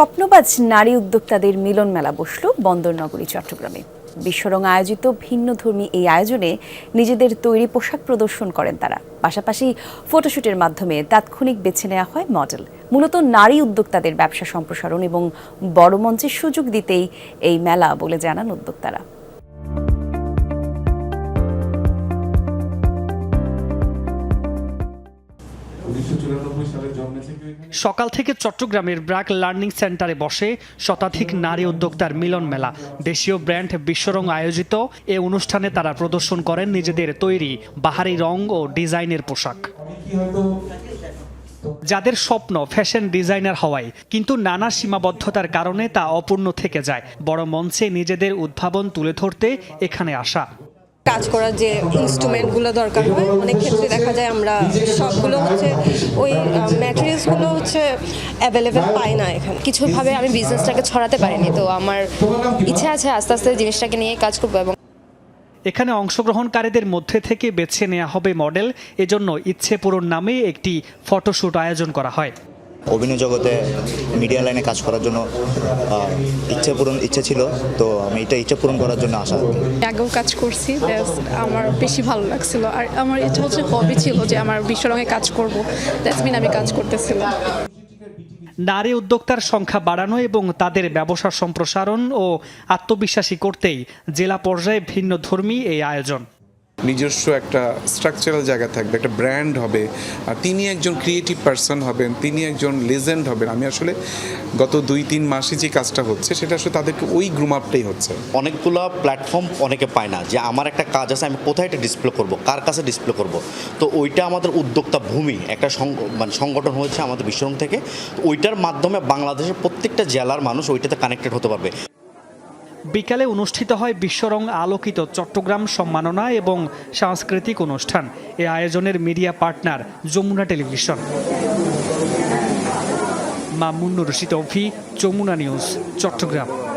স্বপ্নবাজ নারী উদ্যোক্তাদের মিলন মেলা বসল বন্দরনগরী, চট্টগ্রামে। বিশ্বরং আয়োজিত ভিন্নধর্মী এই আয়োজনে নিজেদের তৈরি পোশাক প্রদর্শন করেন তারা। পাশাপাশি ফটোশুটের মাধ্যমে তাৎক্ষণিক বেছে নেওয়া হয় মডেল। মূলত নারী উদ্যোক্তাদের ব্যবসা সম্প্রসারণ এবং বড় মঞ্চের সুযোগ দিতেই এই মেলা বলে জানান উদ্যোক্তারা। সকাল থেকে চট্টগ্রামের ব্র্যাক লার্নিং সেন্টারে বসে শতাধিক নারী উদ্যোক্তার মিলন মেলা। দেশীয় ব্র্যান্ড বিশ্বরং আয়োজিত এ অনুষ্ঠানে তারা প্রদর্শন করেন নিজেদের তৈরি বাহারি রং ও ডিজাইনের পোশাক। যাদের স্বপ্ন ফ্যাশন ডিজাইনার হওয়ায় কিন্তু নানা সীমাবদ্ধতার কারণে তা অপূর্ণ থেকে যায় বড় মঞ্চে নিজেদের উদ্ভাবন তুলে ধরতে এখানে আসা। কাজ করার যে ইনস্ট্রুমেন্টগুলো দরকার হয়, অনেক ক্ষেত্রে দেখা যায় আমরা সবগুলো হচ্ছে ওই ম্যাটেরিয়ালসগুলো হচ্ছে অ্যাভেলেবেল পাই না এখানে। কিছুভাবে আমি বিজনেসটাকে ছড়াতে পারিনি, তো আমার ইচ্ছা আছে আস্তে আস্তে জিনিসটাকে নিয়ে কাজ করব এবং এখানে অংশগ্রহণকারীদের মধ্যে থেকে বেছে নেওয়া হবে মডেল এজন্য ইচ্ছে পূরণ নামে একটি ফটোশ্যুট আয়োজন করা হয়। অভিনয় জগতে মিডিয়া লাইনে কাজ করার জন্য ইচ্ছে পূরণ ইচ্ছে ছিল তো আমি এটা ইচ্ছে পূরণ করার জন্য আসা। আগেও কাজ করছি আমার বেশি ভালো লাগছিল। আর আমার ইচ্ছা হচ্ছে হবি ছিল যে আমার বিশ্ব রঙে কাজ করব। দ্যাটস মিন আমি কাজ করতেছিলাম। নারী উদ্যোক্তার সংখ্যা বাড়ানো এবং তাদের ব্যবসা সম্প্রসারণ ও আত্মবিশ্বাসী করতেই জেলা পর্যায়ে ভিন্ন ধর্মী এই আয়োজন। নিজস্ব একটা স্ট্রাকচারাল জায়গা থাকবে, একটা ব্র্যান্ড হবে, আর তিনি একজন ক্রিয়েটিভ পার্সন হবেন, তিনি একজন লেজেন্ড হবেন। আমি আসলে গত দুই, তিন মাসে যে কাজটা হচ্ছে, সেটা আসলে তাদেরকে ওই গ্রুম আপটাই হচ্ছে। অনেকগুলো প্ল্যাটফর্ম অনেকে পায় না যে আমার একটা কাজ আছে, আমি কোথায় এটা ডিসপ্লে করব, কার কাছে ডিসপ্লে করব। তো ওইটা আমাদের উদ্যোক্তা ভূমি, একটা মানে সংগঠন হয়েছে আমাদের বিশ্বরং থেকে ওইটার মাধ্যমে বাংলাদেশের প্রত্যেকটা জেলার মানুষ ওইটাতে কানেক্টেড হতে পারবে। বিকালে অনুষ্ঠিত হয় বিশ্বরং আলোকিত চট্টগ্রাম সম্মাননা এবং সাংস্কৃতিক অনুষ্ঠান। এ আয়োজনের media partner Jamuna television. Mamun Rashid Avi Jamuna news, Chattogram.